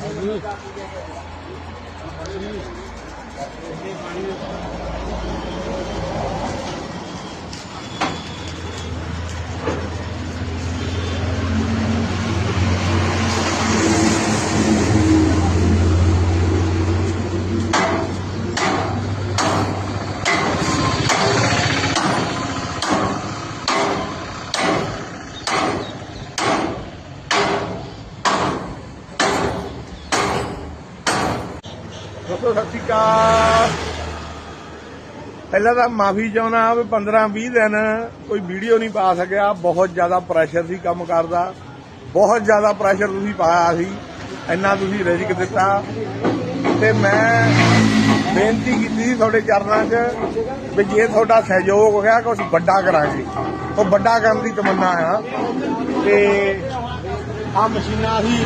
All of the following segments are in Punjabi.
ਪਾਣੀ ਦੋਸਤੋ ਸਤਿ ਸ਼੍ਰੀ ਅਕਾਲ। ਪਹਿਲਾਂ ਤਾਂ ਮਾਫੀ ਚਾਹੁੰਦਾ ਵੀ 15 20 ਦਿਨ ਕੋਈ ਵੀਡੀਓ ਨਹੀਂ ਪਾ ਸਕਿਆ। ਬਹੁਤ ਜ਼ਿਆਦਾ ਪ੍ਰੈਸ਼ਰ ਸੀ ਕੰਮ ਕਰਦਾ ਬਹੁਤ ਜ਼ਿਆਦਾ ਪ੍ਰੈਸ਼ਰ ਤੁਸੀਂ ਪਾਇਆ ਸੀ। ਇੰਨਾ ਤੁਸੀਂ ਰਿਜਕ ਦਿੱਤਾ। ਤੇ ਮੈਂ ਬੇਨਤੀ ਕੀਤੀ ਸੀ ਤੁਹਾਡੇ ਚਰਨਾਂ 'ਚ ਵੀ ਜੇ ਤੁਹਾਡਾ ਸਹਿਯੋਗ ਹੋਇਆ ਕੁਝ ਵੱਡਾ ਕਰਾਂਗੇ। ਉਹ ਵੱਡਾ ਕਰਨ ਦੀ ਤਮੰਨਾ ਆ। ਤੇ ਆ ਮਸ਼ੀਨਾਂ ਅਸੀਂ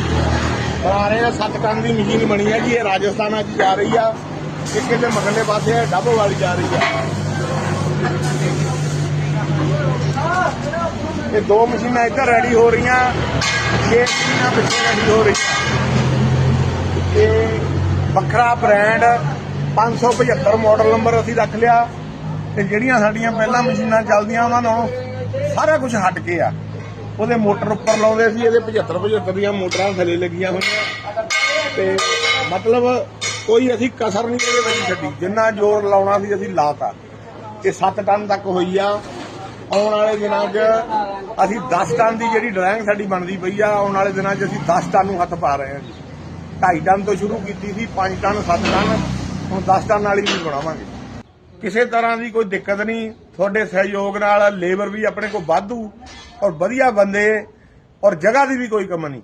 ਬਣਾ ਰਹੇ ਆ, ਸੱਤ ਟਨ ਦੀ ਮਸ਼ੀਨ ਬਣੀ ਹੈ ਜੀ, ਇਹ ਰਾਜਸਥਾਨ ਅੱਜ ਜਾ ਰਹੀ ਆ। ਇੱਕ ਕਿਤੇ ਮਗਲੇ ਪਾਸੇ ਹੈ ਵਾਲੀ ਜਾ ਰਹੀ ਆ। ਇਹ ਦੋ ਮਸ਼ੀਨਾਂ ਇੱਧਰ ਰੈਡੀ ਹੋ ਰਹੀਆਂ, ਛੇ ਮਸ਼ੀਨਾਂ ਪਿੱਛੇ ਰੈਡੀ ਹੋ ਰਹੀਆਂ। ਤੇ ਵੱਖਰਾ ਬ੍ਰਾਂਡ 575 ਮਾਡਲ ਨੰਬਰ ਅਸੀਂ ਰੱਖ ਲਿਆ। ਤੇ ਜਿਹੜੀਆਂ ਸਾਡੀਆਂ ਪਹਿਲਾਂ ਮਸ਼ੀਨਾਂ ਚੱਲਦੀਆਂ, ਉਹਨਾਂ ਨੂੰ ਸਾਰਾ ਕੁਝ ਹਟ ਕੇ ਆ। ਉਹਦੇ ਮੋਟਰ ਉੱਪਰ ਲਾਉਂਦੇ ਸੀ, ਇਹਦੇ 75 75 ਦੀਆਂ ਮੋਟਰਾਂ ਥੱਲੇ ਲੱਗੀਆਂ ਹੋਈਆਂ। ਤੇ ਮਤਲਬ ਕੋਈ ਅਸੀਂ ਕਸਰ ਨਹੀਂ ਇਹਦੇ ਵਿੱਚ ਛੱਡੀ। ਜਿੰਨਾ ਜ਼ੋਰ ਲਾਉਣਾ ਸੀ ਅਸੀਂ ਲਾਤਾ। ਇਹ 7 ਟਨ ਤੱਕ ਹੋਈ ਆ। ਆਉਣ ਵਾਲੇ ਦਿਨਾਂ 'ਚ ਅਸੀਂ 10 ਟਨ ਦੀ ਜਿਹੜੀ ਡਰਾਇੰਗ ਸਾਡੀ ਬਣਦੀ ਪਈ ਆ, ਆਉਣ ਵਾਲੇ ਦਿਨਾਂ 'ਚ ਅਸੀਂ 10 ਟਨ ਨੂੰ ਹੱਥ ਪਾ ਰਹੇ ਹਾਂ ਜੀ। 2.5 ਟਨ ਤੋਂ ਸ਼ੁਰੂ ਕੀਤੀ ਸੀ 5 ਟਨ 7 ਟਨ, ਹੁਣ 10 ਟਨ ਵਾਲੀ ਵੀ ਬਣਾਵਾਂਗੇ। ਕਿਸੇ ਤਰ੍ਹਾਂ ਦੀ ਕੋਈ ਦਿੱਕਤ ਨਹੀਂ। ਤੁਹਾਡੇ ਸਹਿਯੋਗ ਨਾਲ ਲੇਬਰ ਵੀ ਆਪਣੇ ਕੋਲ ਵਾਧੂ। ਔਰ ਵਧੀਆ ਬੰਦੇ ਔਰ ਜਗ੍ਹਾ ਦੀ ਵੀ ਕੋਈ ਕਮੀ ਨਹੀਂ।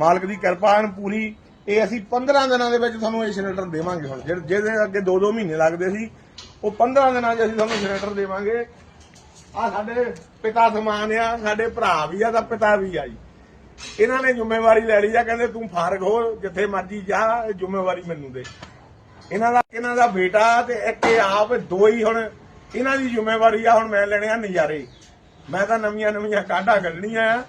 ਮਾਲਕ ਦੀ ਕਿਰਪਾ ਹਨ ਪੂਰੀ। ਇਹ ਅਸੀਂ 15 ਦਿਨਾਂ ਦੇ ਵਿੱਚ ਤੁਹਾਨੂੰ ਇਹ ਸਿਲੰਡਰ ਦੇਵਾਂਗੇ ਹੁਣ। ਜਿਹਦੇ ਅੱਗੇ 2-2 ਮਹੀਨੇ ਲੱਗਦੇ ਸੀ, ਉਹ 15 ਦਿਨਾਂ 'ਚ ਅਸੀਂ ਤੁਹਾਨੂੰ ਸਿਲੰਡਰ ਦੇਵਾਂਗੇ। ਆ ਸਾਡੇ ਪਿਤਾ ਸਮਾਨ ਆ, ਸਾਡੇ ਭਰਾ ਵੀ ਆ, ਤਾਂ ਪਿਤਾ ਵੀ ਆ ਜੀ। ਇਹਨਾਂ ਨੇ ਜ਼ਿੰਮੇਵਾਰੀ ਲੈ ਲਈ ਆ, ਕਹਿੰਦੇ ਤੂੰ ਫਾਰਗ ਹੋ, ਜਿੱਥੇ ਮਰਜ਼ੀ ਜਾ, ਇਹ ਜ਼ਿੰਮੇਵਾਰੀ ਮੈਨੂੰ ਦੇ। ਇਹਨਾਂ ਦਾ ਇਹਨਾਂ ਦਾ ਬੇਟਾ ਤੇ ਇੱਕ ਆਪ, ਦੋ ਹੀ ਹੁਣ, ਇਹਨਾਂ ਦੀ ਜ਼ਿੰਮੇਵਾਰੀ ਆ ਹੁਣ ਮੈਂ ਲੈਣੇ ਆ ਨਜ਼ਾਰੇ। ਮੈਂ ਤਾਂ ਨਵੀਆਂ ਨਵੀਆਂ ਕਾਢਾਂ ਕੱਢਣੀਆਂ ਆ,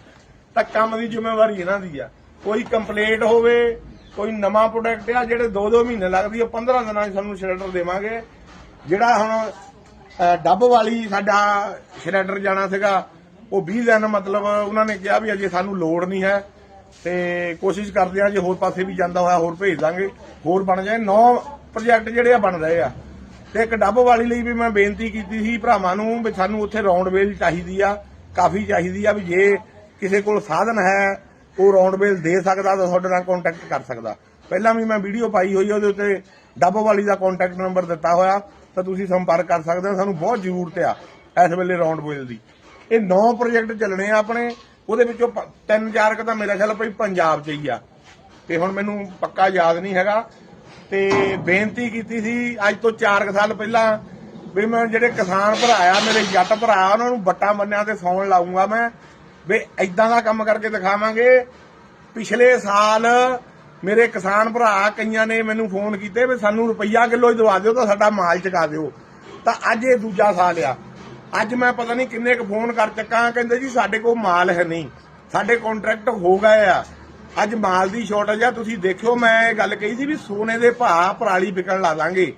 ਤਾਂ ਕੰਮ ਦੀ ਜ਼ਿੰਮੇਵਾਰੀ ਇਹਨਾਂ ਦੀ ਆ। ਕੋਈ ਕੰਪਲੇਂਟ ਹੋਵੇ, ਕੋਈ ਨਵਾਂ ਪ੍ਰੋਡਕਟ ਆ, ਜਿਹੜੇ 2-2 ਮਹੀਨੇ ਲੱਗਦੀ ਆ 15 ਦਿਨਾਂ 'ਚ ਸਾਨੂੰ ਸਿਲੰਡਰ ਦੇਵਾਂਗੇ। ਜਿਹੜਾ ਹੁਣ ਡੱਬ ਵਾਲੀ ਸਾਡਾ ਸ਼ਰੈਡਰ ਜਾਣਾ ਸੀਗਾ, ਉਹ 20 ਦਿਨ ਮਤਲਬ ਉਹਨਾਂ ਨੇ ਕਿਹਾ ਵੀ ਅਜੇ ਸਾਨੂੰ ਲੋੜ ਨਹੀਂ ਹੈ ਤੇ ਕੋਸ਼ਿਸ਼ ਕਰਦੇ ਆ ਜੇ ਹੋਰ ਪਾਸੇ ਵੀ ਜਾਂਦਾ ਹੋਇਆ ਹੋਰ ਭੇਜ ਦਾਂਗੇ। ਹੋਰ ਬਣ ਜਾਏ, ਨੌ ਪ੍ਰੋਜੈਕਟ ਜਿਹੜੇ ਆ ਬਣ ਰਹੇ ਆ। ਤੇ ਇੱਕ ਡੱਬ ਵਾਲੀ ਲਈ ਵੀ ਮੈਂ ਬੇਨਤੀ ਕੀਤੀ ਸੀ ਭਰਾਵਾਂ ਨੂੰ ਵੀ ਸਾਨੂੰ ਉੱਥੇ ਰਾਉਂਡ ਵੇਲ ਚਾਹੀਦੀ ਆ, ਕਾਫੀ ਚਾਹੀਦੀ ਆ ਵੀ ਜੇ ਕਿਸੇ ਕੋਲ ਸਾਧਨ ਹੈ, ਉਹ ਰਾਉਂਡ ਵੇਲ ਦੇ ਸਕਦਾ ਤਾਂ ਤੁਹਾਡੇ ਨਾਲ ਕੰਟੈਕਟ ਕਰ ਸਕਦਾ। ਪਹਿਲਾਂ ਵੀ ਮੈਂ ਵੀਡੀਓ ਪਾਈ ਹੋਈ ਉਹਦੇ ਉੱਤੇ ਡੱਬ ਵਾਲੀ ਦਾ ਕੰਟੈਕਟ ਨੰਬਰ ਦਿੱਤਾ ਹੋਇਆ, ਤਾਂ ਤੁਸੀਂ ਸੰਪਰਕ ਕਰ ਸਕਦੇ ਹੋ, ਸਾਨੂੰ ਬਹੁਤ ਜ਼ਰੂਰਤ ਆ ਇਸ ਵੇਲੇ ਰਾਉਂਡ ਵੇਲ ਦੀ। ਇਹ ਨੌ ਪ੍ਰੋਜੈਕਟ ਚੱਲਣੇ ਆ ਆਪਣੇ, ਉਹਦੇ ਵਿੱਚੋਂ ਪ- ਤਿੰਨ ਚਾਰ ਕ ਤਾਂ ਮੇਰਾ ਖਿਆਲ ਭਈ ਪੰਜਾਬ 'ਚ ਹੀ ਆ। ਤੇ ਹੁਣ ਮੈਨੂੰ ਪੱਕਾ ਯਾਦ ਨਹੀਂ ਹੈਗਾ ਤੇ ਬੇਨਤੀ ਕੀਤੀ ਸੀ, ਅੱਜ ਤੋਂ 4 ਸਾਲ ਪਹਿਲਾਂ ਵੀ ਮੈਂ ਜਿਹੜੇ ਕਿਸਾਨ ਭਰਾ ਆ, ਮੇਰੇ ਜੱਟ ਭਰਾ ਉਹਨਾਂ ਨੂੰ ਬੱਟਾ ਮੰਨਿਆ ਤੇ ਸੌਣ ਲਾਉਂਗਾ ਮੈਂ। ਵੀ ਐਦਾਂ ਦਾ ਕੰਮ ਕਰਕੇ ਦਿਖਾਵਾਂਗੇ। ਪਿਛਲੇ ਸਾਲ ਮੇਰੇ ਕਿਸਾਨ ਭਰਾ ਕਈਆਂ ਨੇ ਮੈਨੂੰ ਫੋਨ ਕੀਤੇ ਵੀ ਸਾਨੂੰ ਰੁਪਈਆ ਕਿਲੋ ਹੀ ਦਵਾ ਦਿਓ ਤਾਂ ਸਾਡਾ ਮਾਲ ਚਕਾ ਦਿਓ। ਤਾਂ ਅੱਜ ਇਹ ਦੂਜਾ ਸਾਲ ਆ। ਅੱਜ ਮੈਂ ਪਤਾ ਨਹੀਂ ਕਿੰਨੇ ਕੁ ਫੋਨ ਕਰ ਚੱਕਾਂ, ਕਹਿੰਦੇ ਜੀ ਸਾਡੇ ਕੋਲ ਮਾਲ ਹੈ ਨਹੀਂ। ਸਾਡੇ ਕੰਟਰੈਕਟ ਹੋ ਗਏ ਆ। ਅੱਜ ਮਾਲ ਦੀ ਸ਼ਾਰਟੇਜ ਆ, ਤੁਸੀਂ ਦੇਖਿਓ, ਮੈਂ ਇਹ ਗੱਲ ਕਹੀ ਸੀ ਵੀ ਸੋਨੇ ਦੇ ਭਾਅ ਪਰਾਲੀ ਵਿਕਣ ਲਾ ਦਾਂਗੇ।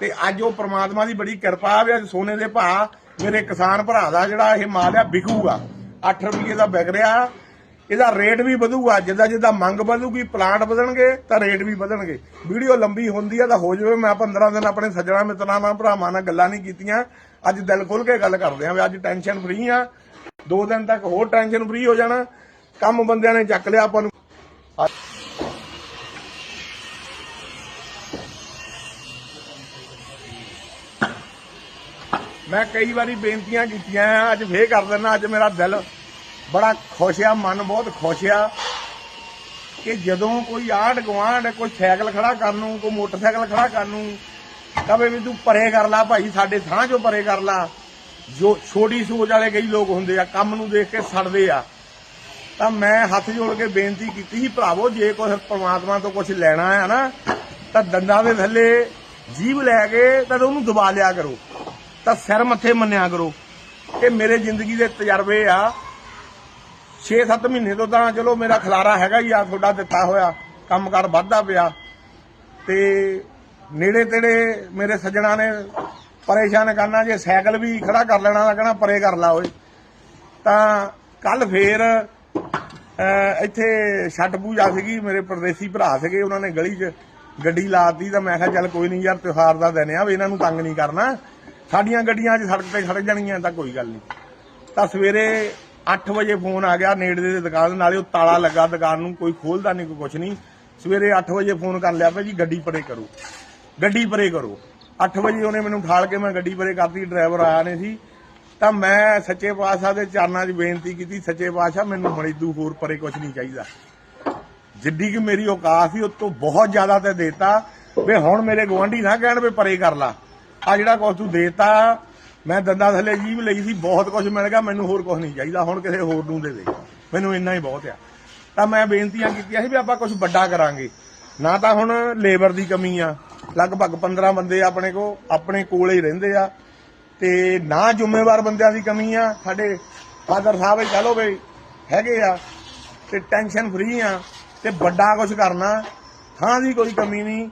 ਤੇ ਅੱਜ ਉਹ ਪ੍ਰਮਾਤਮਾ ਦੀ ਬੜੀ ਕਿਰਪਾ ਆ ਵੀ ਅੱਜ ਸੋਨੇ ਦੇ ਭਾਅ ਮੇਰੇ ਕਿਸਾਨ ਭਰਾ ਦਾ ਜਿਹੜਾ ਇਹ ਮਾਲ ਆ, ਵਿਕੂਗਾ। 8 ਰੁਪਏ ਦਾ ਵਿਕ ਰਿਹਾ, ਇਹਦਾ ਰੇਟ ਵੀ ਵਧੂਗਾ, ਜਿੱਦਾਂ ਜਿੱਦਾਂ ਮੰਗ ਵਧੂਗੀ ਪਲਾਂਟ ਵਧਣਗੇ, ਤਾਂ ਰੇਟ ਵੀ ਵਧਣਗੇ। ਵੀਡੀਓ ਲੰਬੀ ਹੁੰਦੀ ਆ, ਤਾਂ ਹੋ ਜਾਵੇ, ਮੈਂ 15 ਦਿਨ ਆਪਣੇ ਸੱਜਣਾ ਮਿੱਤਰਾਂ ਨਾਲ, ਭਰਾਵਾਂ ਨਾਲ ਗੱਲਾਂ ਨਹੀਂ ਕੀਤੀਆਂ। ਅੱਜ ਦਿਲ ਖੁੱਲ ਕੇ ਗੱਲ ਕਰਦੇ ਆਂ ਵੀ ਅੱਜ ਟੈਨਸ਼ਨ ਫਰੀ ਆ। ਦੋ ਦਿਨ ਤੱਕ ਹੋਰ ਟੈਨਸ਼ਨ ਫਰੀ ਹੋ ਜਾਣਾ। ਕੰਮ ਬੰਦਿਆਂ ਨੇ ਚੱਕ ਲਿਆ ਆਪਾਂ ਨੂੰ। ਮੈਂ ਕਈ ਵਾਰੀ ਬੇਨਤੀਆਂ ਕੀਤੀਆਂ ਅੱਜ ਫੇਰ ਕਰ ਦਿੰਦਾ ਅੱਜ ਮੇਰਾ ਦਿਲ ਬੜਾ ਖੁਸ਼ ਆ, ਮਨ ਬਹੁਤ ਖੁਸ਼ ਆ ਕਿ ਜਦੋਂ ਕੋਈ ਆਂਢ ਗੁਆਂਢ ਕੋਈ ਸਾਈਕਲ ਖੜਾ ਕਰਨ ਨੂੰ, ਕੋਈ ਮੋਟਰਸਾਈਕਲ ਖੜਾ ਕਰਨ ਨੂੰ ਕਵੇ ਵੀ ਤੂੰ ਪਰੇ ਕਰ ਲਾ ਭਾਈ, ਸਾਡੇ ਥਾਂ ਚੋਂ ਪਰੇ ਕਰ ਲਾ। ਜੋ ਛੋਟੀ ਸੋਚ ਵਾਲੇ ਕਈ ਲੋਕ ਹੁੰਦੇ ਆ, ਕੰਮ ਨੂੰ ਦੇਖ ਕੇ ਸੜਦੇ ਆ। ਤਾਂ ਮੈਂ ਹੱਥ ਜੋੜ ਕੇ ਬੇਨਤੀ ਕੀਤੀ ਸੀ, ਭਰਾਵੋ, ਜੇ ਕੋਈ ਪਰਮਾਤਮਾ ਤੋਂ ਕੁਝ ਲੈਣਾ ਹੈ ਨਾ, ਤਾਂ ਦੰਦਾਂ ਦੇ ਥੱਲੇ ਜੀਵ ਲੈ ਕੇ ਤਾਂ ਉਹਨੂੰ ਦਬਾ ਲਿਆ ਕਰੋ। ਤਾਂ ਸਿਰ ਮੱਥੇ ਮੰਨਿਆ ਕਰੋ ਇਹ ਮੇਰੇ ਜ਼ਿੰਦਗੀ ਦੇ ਤਜਰਬੇ ਆ। 6-7 ਮਹੀਨੇ ਤੋਂ ਤਾਂ ਚਲੋ ਮੇਰਾ ਖਲਾਰਾ ਹੈਗਾ ਹੀ ਆ, ਤੁਹਾਡਾ ਦਿੱਤਾ ਹੋਇਆ ਕੰਮਕਾਰ ਵੱਧਦਾ ਪਿਆ। ਤੇ ਨੇੜੇ ਤੇੜੇ ਮੇਰੇ ਸੱਜਣਾ ਨੇ ਪਰੇਸ਼ਾਨ ਕਰਨਾ, ਜੇ ਸਾਈਕਲ ਵੀ ਖੜਾ ਕਰ ਲੈਣਾ ਤਾਂ ਕਹਿਣਾ ਪਰੇ ਕਰ ਲਾ ਓਏ। ਤਾਂ ਕੱਲ ਫੇਰ ਇੱਥੇ ਛੱਡ ਪੂਜਾ ਸੀਗੀ, ਮੇਰੇ ਪਰਦੇਸੀ ਭਰਾ ਸੀਗੇ, ਉਹਨਾਂ ਨੇ ਗਲੀ 'ਚ ਗੱਡੀ ਲਾਤੀ ਤਾਂ ਮੈਂ ਕਿਹਾ ਚੱਲ ਕੋਈ ਨਹੀਂ ਯਾਰ, ਤਿਉਹਾਰ ਦਾ ਦਿਨ ਆ, ਵੀ ਇਹਨਾਂ ਨੂੰ ਤੰਗ ਨਹੀਂ ਕਰਨਾ। ਸਾਡੀਆਂ ਗੱਡੀਆਂ 'ਚ ਸੜਕ ਤੇ ਖੜ ਜਾਣਗੀਆਂ ਤਾਂ ਕੋਈ ਗੱਲ ਨਹੀਂ। ਤਾਂ ਸਵੇਰੇ 8 ਵਜੇ ਫੋਨ ਆ ਗਿਆ ਨੇੜੇ ਦੇ ਦੁਕਾਨ, ਨਾਲੇ ਉਹ ਤਾਲਾ ਲੱਗਾ ਦੁਕਾਨ ਨੂੰ, ਕੋਈ ਖੋਲਦਾ ਨਹੀਂ, ਕੋਈ ਕੁਛ ਨਹੀਂ। ਸਵੇਰੇ 8 ਵਜੇ ਫੋਨ ਕਰ ਲਿਆ ਪਿਆ ਜੀ, ਗੱਡੀ ਪਰੇ ਕਰੋ। ਗੱਡੀ ਪਰੇ ਕਰੋ। 8 ਵਜੇ ਉਹਨੇ ਮੈਨੂੰ ਠਾਲ ਕੇ ਮੈਂ ਗੱਡੀ ਪਰੇ ਕਰਤੀ, ਡਰਾਈਵਰ ਆਇਆ ਨਹੀਂ ਸੀ। ਤਾਂ ਮੈਂ ਸੱਚੇ ਪਾਤਸ਼ਾਹ ਦੇ ਚਰਨਾਂ 'ਚ ਬੇਨਤੀ ਕੀਤੀ, ਸੱਚੇ ਪਾਤਸ਼ਾਹ ਮੈਨੂੰ ਮਰੀਦੂ ਹੋਰ ਪਰੇ ਕੁਛ ਨਹੀਂ ਚਾਹੀਦਾ। ਜਿੱਡੀ ਕਿ ਮੇਰੀ ਔਕਾਤ ਸੀ ਉਹ ਤੋਂ ਬਹੁਤ ਜ਼ਿਆਦਾ ਤੇ ਦੇਤਾ। ਵੇ ਹੁਣ ਮੇਰੇ ਗਵਾਂਢੀ ਨਾ ਕਹਿਣ ਵੀ ਪਰੇ ਕਰ ਲਾ। ਆ ਜਿਹੜਾ ਕੁਛ ਤੂੰ ਦੇਤਾ, ਮੈਂ ਦੰਦਾਂ ਥੱਲੇ ਜੀਭ ਲਈ ਸੀ, ਬਹੁਤ ਕੁਝ ਮਿਲ ਗਿਆ, ਮੈਨੂੰ ਹੋਰ ਕੁਝ ਨਹੀਂ ਚਾਹੀਦਾ, ਹੁਣ ਕਿਸੇ ਹੋਰ ਨੂੰ ਦੇ ਦੇ। ਮੈਨੂੰ ਇੰਨਾ ਹੀ ਬਹੁਤ ਆ। ਤਾਂ ਮੈਂ ਬੇਨਤੀਆਂ ਕੀਤੀਆਂ ਸੀ ਵੀ ਆਪਾਂ ਕੁਝ ਵੱਡਾ ਕਰਾਂਗੇ। ਨਾ ਤਾਂ ਹੁਣ ਲੇਬਰ ਦੀ ਕਮੀ ਆ। ਲਗਭਗ 15 ਬੰਦੇ ਆਪਣੇ ਕੋ, ਆਪਣੇ ਕੋਲੇ ਹੀ ਰਹਿੰਦੇ ਆ। ਤੇ ਨਾ ਜ਼ਿੰਮੇਵਾਰ ਬੰਦਿਆਂ ਦੀ ਕਮੀ ਆ। ਸਾਡੇ ਫਾਦਰ ਸਾਹਿਬ ਹੀ ਕਹ ਲੋ ਬਈ ਹੈਗੇ ਆ ਤੇ ਟੈਨਸ਼ਨ ਫਰੀ ਆ ਤੇ ਵੱਡਾ ਕੁਝ ਕਰਨਾ, ਥਾਂ ਦੀ ਕੋਈ ਕਮੀ ਨਹੀਂ।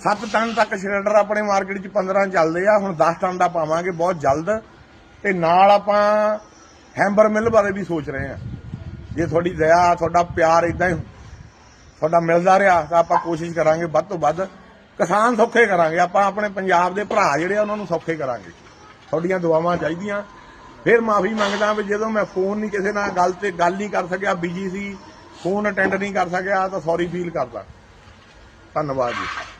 7 ਟਨ ਤੱਕ ਸਿਲੰਡਰ ਆਪਣੇ ਮਾਰਕੀਟ 'ਚ 15 ਚੱਲਦੇ ਆ, ਹੁਣ 10 ਟਨ ਦਾ ਪਾਵਾਂਗੇ ਬਹੁਤ ਜਲਦ। ਤੇ ਨਾਲ ਆਪਾਂ ਹੈਂਬਰ ਮਿਲ ਬਾਰੇ ਵੀ ਸੋਚ ਰਹੇ ਆ। ਜੇ ਤੁਹਾਡੀ ਦਇਆ, ਤੁਹਾਡਾ ਪਿਆਰ ਇਦਾਂ ਹੀ ਤੁਹਾਡਾ ਮਿਲਦਾ ਰਿਹਾ, ਤਾਂ ਆਪਾਂ ਕੋਸ਼ਿਸ਼ ਕਰਾਂਗੇ ਵੱਧ ਤੋਂ ਵੱਧ। ਕਿਸਾਨ ਸੌਖੇ ਕਰਾਂਗੇ, ਆਪਾਂ ਆਪਣੇ ਪੰਜਾਬ ਦੇ ਭਰਾ ਜਿਹੜੇ ਆ, ਉਹਨਾਂ ਨੂੰ ਸੌਖੇ ਕਰਾਂਗੇ। ਤੁਹਾਡੀਆਂ ਦੁਆਵਾਂ ਚਾਹੀਦੀਆਂ। ਫਿਰ ਮਾਫੀ ਮੰਗਦਾ ਵੀ ਜਦੋਂ ਮੈਂ ਫੋਨ ਨਹੀਂ ਕਿਸੇ ਨਾਲ ਗੱਲ ਤੇ ਗੱਲ ਨਹੀਂ ਕਰ ਸਕਿਆ ਬਿਜ਼ੀ ਸੀ ਫੋਨ ਅਟੈਂਡ ਨਹੀਂ ਕਰ ਸਕਿਆ, ਤਾਂ ਸੌਰੀ ਫੀਲ ਕਰਦਾ। ਧੰਨਵਾਦ ਜੀ।